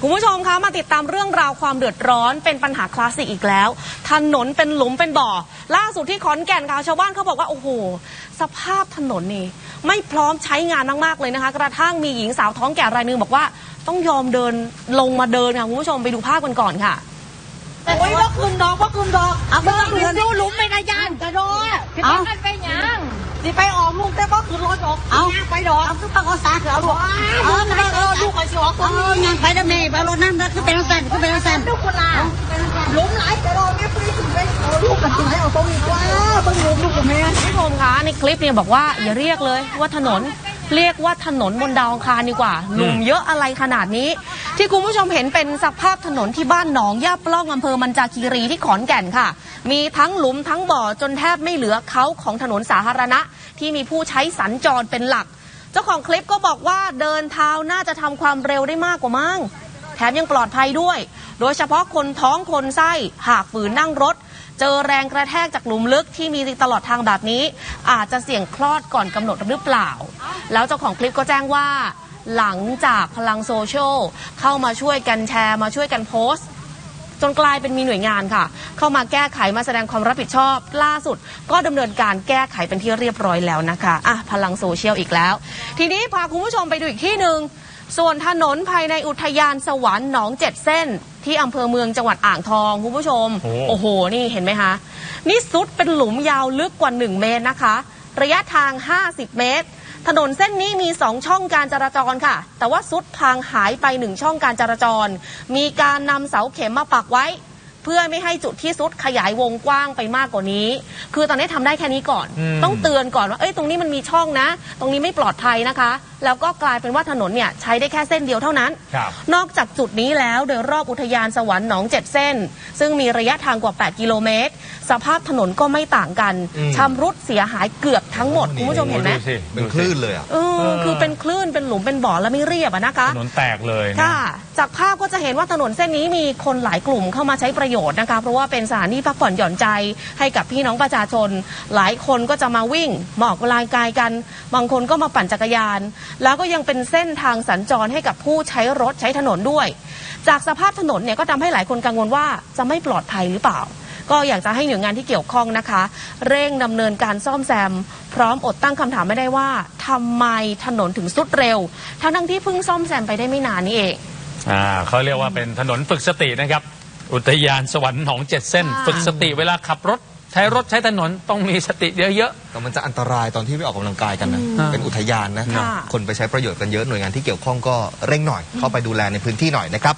คุณผู้ชมคะมาติดตามเรื่องราวความเดือดร้อนเป็นปัญหาคลาสสิกอีกแล้ว ถนนเป็นหลุมเป็นบ่อ ล่าสุดที่ขอนแก่นค่ะชาวบ้านเขาบอกว่าโอ้โห สภาพถนนนี่ไม่พร้อมใช้งานมากๆเลยนะคะ กระทั่งมีหญิงสาวท้องแก่รายหนึงบอกว่าต้องยอมเดินลงมาเดินค่ะคุณผู้ชมไปดูภาพกันก่อนค่ะโอ้ยว่าคืนดอกว่าคืนดอกเอาไปคืนดูหลุมไปนะยานกระโดดเอากันไปยังสิไปออกลูกแต่ว่าคืนรถออกเอาไปดอกเอาคือปากเอาสาคือเอาลูกเออไปเออลูก คือเป็นสันคือเป็นสันลูกคนละหลุมหลายกระโดดเนี่ยไปถึงไปเอาลูกกันที่ไหนเอาตรงนี้ว้าเบิ่งหลุมลูกกับแม่คุณผู้ชมคะในคลิปเนี่ยบอกว่าอย่าเรียกเลยว่าถนนเรียกว่าถนนบนดาวอังคารดีกว่าหลุมเยอะอะไรขนาดนี้ ที่คุณผู้ชมเห็นเป็นสภาพถนนที่บ้านหนองย่าปล้องอำเภอมันจาคีรีที่ขอนแก่นค่ะ มีทั้งหลุมทั้งบ่อจนแทบไม่เหลือเขาของถนนสาธารณะ ที่มีผู้ใช้สัญจรเป็นหลัก เจ้าของคลิปก็บอกว่าเดินเท้าน่าจะทำความเร็วได้มากกว่ามั้ง แถมยังปลอดภัยด้วย โดยเฉพาะคนท้องคนไส้หากฝืนนั่งรถ เจอแรงกระแทกจากหลุมลึกที่มีตลอดทางแบบนี้ อาจจะเสี่ยงคลอดก่อนกำหนดหรือเปล่า แล้วเจ้าของคลิปก็แจ้งว่าหลังจากพลังโซเชียลเข้ามาช่วยกันแชร์มาช่วยกันโพสต์จนกลายเป็นมีหน่วยงานค่ะ เข้ามาแก้ไขมาแสดงความรับผิดชอบ ล่าสุด ก็ดำเนินการแก้ไขเป็นที่เรียบร้อยแล้วนะคะอะพลังโซเชียลอีกแล้ว ทีนี้พาคุณผู้ชมไปดูอีกที่หนึ่ง ส่วนถนนภายในอุทยานสวรรค์หนองเจ็ดเส้น ที่อำเภอเมืองจังหวัดอ่างทองคุณผู้ชมโอ้โอ้โห นี่เห็นไหมคะนี่ซุดเป็นหลุมยาวลึกกว่า 1 เมตรนะคะ ระยะทาง 50 เมตร ถนนเส้นนี้มี 2 ช่องการจราจรค่ะ แต่ว่าซุดพังหายไป 1 ช่องการจราจร มีการนำเสาเข็มมาปักไว้ เพื่อไม่ให้จุดที่ซุดขยายวงกว้างไปมากกว่านี้ คือตอนนี้ทำได้แค่นี้ก่อนอืมต้องเตือนก่อนว่าเอ้ยตรงนี้มันมีช่องนะ ตรงนี้ไม่ปลอดภัยนะคะ แล้วก็กลายเป็นว่าถนนเนี่ยใช้ได้แค่เส้นเดียวเท่านั้นครับนอกจากจุดนี้แล้วโดยรอบอุทยานสวรรค์หนองเจ็ดเส้น ซึ่งมีระยะทางกว่า 8 กิโลเมตร สภาพถนนก็ไม่ต่างกันอืมชำรุดเสียหายเกือบทั้งหมดคุณผู้ชมเห็นไหมดูสิเป็นคลื่นเลยอะเออคือเป็นคลื่นเป็นหลุมเป็นบ่อแล้วไม่เรียบอะนะคะถนนแตกเลยนะค่ะ จากภาพก็จะเห็นว่าถนนเส้นนี้มีคนหลายกลุ่มเข้ามาใช้ประโยชน์นะคะ เพราะว่าเป็นสถานที่พักผ่อนหย่อนใจให้กับพี่น้องประชาชน หลายคนก็จะมาวิ่งหมอกลายกายกัน บางคนก็มาปั่นจักรยาน แล้วก็ยังเป็นเส้นทางสัญจรให้กับผู้ใช้รถใช้ถนนด้วย จากสภาพถนนเนี่ยก็ทำให้หลายคนกังวลว่าจะไม่ปลอดภัยหรือเปล่าก็อยากจะให้หน่วยงานที่เกี่ยวข้องนะคะ เร่งดำเนินการซ่อมแซม พร้อมอดตั้งคำถามไม่ได้ว่าทำไมถนนถึงสุดเร็ว ทั้งทั้งที่เพิ่งซ่อมแซมไปได้ไม่นานนี่เองอ่าเขาเรียกว่าเป็นถนนฝึกสตินะครับ อุทยานสวรรค์หนองเจ็ดเส้น ค่ะ ฝึกสติเวลาขับรถ ใช้รถใช้ถนนต้องมีสติเยอะ แต่มันจะอันตรายตอนที่ไปออกกำลังกายกันนะ อืมเป็นอุทยานนะ ค่ะ คนไปใช้ประโยชน์กันเยอะ หน่วยงานที่เกี่ยวข้องก็เร่งหน่อย เข้าไปดูแลในพื้นที่หน่อยนะครับ